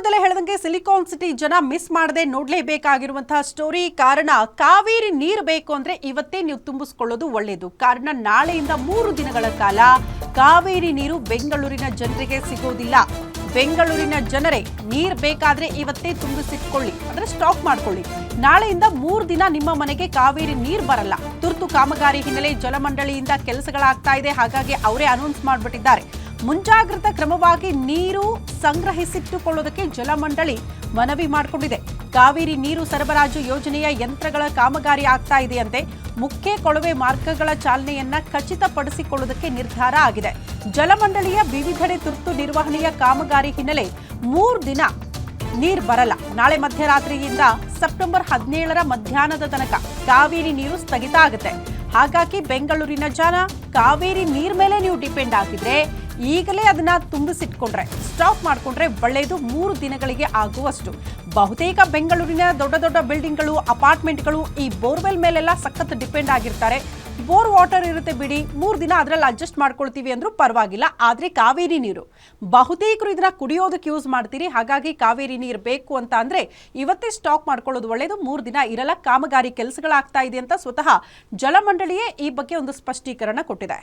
ಆರಂಭದಲ್ಲೇ ಹೇಳಿದಂಗೆ silicon city ಜನ ಮಿಸ್ ಮಾಡದೆ ನೋಡಲೇಬೇಕಾಗಿರುವಂತಹ ಸ್ಟೋರಿ. ಕಾರಣ ಕಾವೇರಿ ನೀರು ಬೇಕು ಅಂದ್ರೆ ಇವತ್ತೇ ನೀವು ತುಂಬಿಸ್ಕೊಳ್ಳೋದು ಒಳ್ಳೆಯದು ಕಾರಣ ನಾಳೆಯಿಂದ ಮೂರು ದಿನಗಳ ಕಾಲ ಕಾವೇರಿ ನೀರು ಬೆಂಗಳೂರಿನ ಜನರಿಗೆ ಸಿಗೋದಿಲ್ಲ. ಬೆಂಗಳೂರಿನ ಜನರೇ ನೀರು ಬೇಕಾದ್ರೆ ಇವತ್ತೇ ತುಂಬಿಸಿಟ್ಕೊಳ್ಳಿ. ಅಂದ್ರೆ ಸ್ಟಾಕ್ ಮಾಡ್ಕೊಳ್ಳಿ. ನಾಳೆಯಿಂದ ಮೂರು ದಿನ ನಿಮ್ಮ ಮನೆಗೆ ಕಾವೇರಿ ನೀರು ಬರಲ್ಲ. ತುರ್ತು ಕಾಮಗಾರಿ ಹಿನ್ನೆಲೆ ಜಲಮಂಡಳಿಯಿಂದ ಕೆಲಸಗಳಾಗ್ತಾ ಇದೆ. ಹಾಗಾಗಿ ಅವರೇ ಅನೌನ್ಸ್ ಮಾಡಿಬಿಟ್ಟಿದ್ದಾರೆ. ಮುಂಜಾಗ್ರತಾ ಕ್ರಮವಾಗಿ ನೀರು ಸಂಗ್ರಹಿಸಿಟ್ಟುಕೊಳ್ಳೋದಕ್ಕೆ ಜಲಮಂಡಳಿ ಮನವಿ ಮಾಡಿಕೊಂಡಿದೆ. ಕಾವೇರಿ ನೀರು ಸರಬರಾಜು ಯೋಜನೆಯ ಯಂತ್ರಗಳ ಕಾಮಗಾರಿ ಆಗ್ತಾ ಇದೆಯಂತೆ ಮುಖ್ಯ ಕೊಳವೆ ಮಾರ್ಗಗಳ ಚಾಲನೆಯನ್ನ ಖಚಿತಪಡಿಸಿಕೊಳ್ಳುವುದಕ್ಕೆ ನಿರ್ಧಾರ ಆಗಿದೆ. ಜಲಮಂಡಳಿಯ ವಿವಿಧೆಡೆ ತುರ್ತು ನಿರ್ವಹಣೆಯ ಕಾಮಗಾರಿ ಹಿನ್ನೆಲೆ ಮೂರು ದಿನ ನೀರು ಬರಲ್ಲ. ನಾಳೆ ಮಧ್ಯರಾತ್ರಿಯಿಂದ ಸೆಪ್ಟೆಂಬರ್ ಹದಿನೇಳರ ಮಧ್ಯಾಹ್ನದ ತನಕ ಕಾವೇರಿ ನೀರು ಸ್ಥಗಿತ ಆಗುತ್ತೆ. ಹಾಗಾಗಿ ಬೆಂಗಳೂರಿನ ಜನ ಕಾವೇರಿ ನೀರ್ ಮೇಲೆ ನೀವು ಡಿಪೆಂಡ್ ಆಗಿದ್ರೆ ಈಗಲೇ ಅದನ್ನ ತುಂಬಿಸಿಟ್ಕೊಂಡ್ರೆ ಸ್ಟಾಕ್ ಮಾಡಿಕೊಂಡ್ರೆ ಒಳ್ಳೆಯದು ಮೂರು ದಿನಗಳಿಗೆ ಆಗುವಷ್ಟು. ಬಹುತೇಕ ಬೆಂಗಳೂರಿನ ದೊಡ್ಡ ದೊಡ್ಡ ಬಿಲ್ಡಿಂಗ್ಗಳು ಅಪಾರ್ಟ್ಮೆಂಟ್ಗಳು ಈ ಬೋರ್ವೆಲ್ ಮೇಲೆಲ್ಲ ಸಖತ್ ಡಿಪೆಂಡ್ ಆಗಿರ್ತಾರೆ. ಬೋರ್ ವಾಟರ್ ಇರುತ್ತೆ ಬಿಡಿ, ಮೂರು ದಿನ ಅದರಲ್ಲಿ ಅಡ್ಜಸ್ಟ್ ಮಾಡ್ಕೊಳ್ತೀವಿ ಅಂದ್ರೂ ಪರವಾಗಿಲ್ಲ, ಆದರೆ ಕಾವೇರಿ ನೀರು. ಬಹುತೇಕರು ಇದನ್ನ ಕುಡಿಯೋದಕ್ಕೆ ಯೂಸ್ ಮಾಡ್ತೀರಿ, ಹಾಗಾಗಿ ಕಾವೇರಿ ನೀರು ಬೇಕು ಅಂತ ಅಂದ್ರೆ ಇವತ್ತೇ ಸ್ಟಾಕ್ ಮಾಡ್ಕೊಳ್ಳೋದು ಒಳ್ಳೆಯದು, ಮೂರು ದಿನ ಇರಲ್ಲ, ಕಾಮಗಾರಿ ಕೆಲಸಗಳಾಗ್ತಾ ಇದೆ ಅಂತ ಸ್ವತಃ ಜಲಮಂಡಳಿಯೇ ಈ ಬಗ್ಗೆ ಒಂದು ಸ್ಪಷ್ಟೀಕರಣ ಕೊಟ್ಟಿದೆ.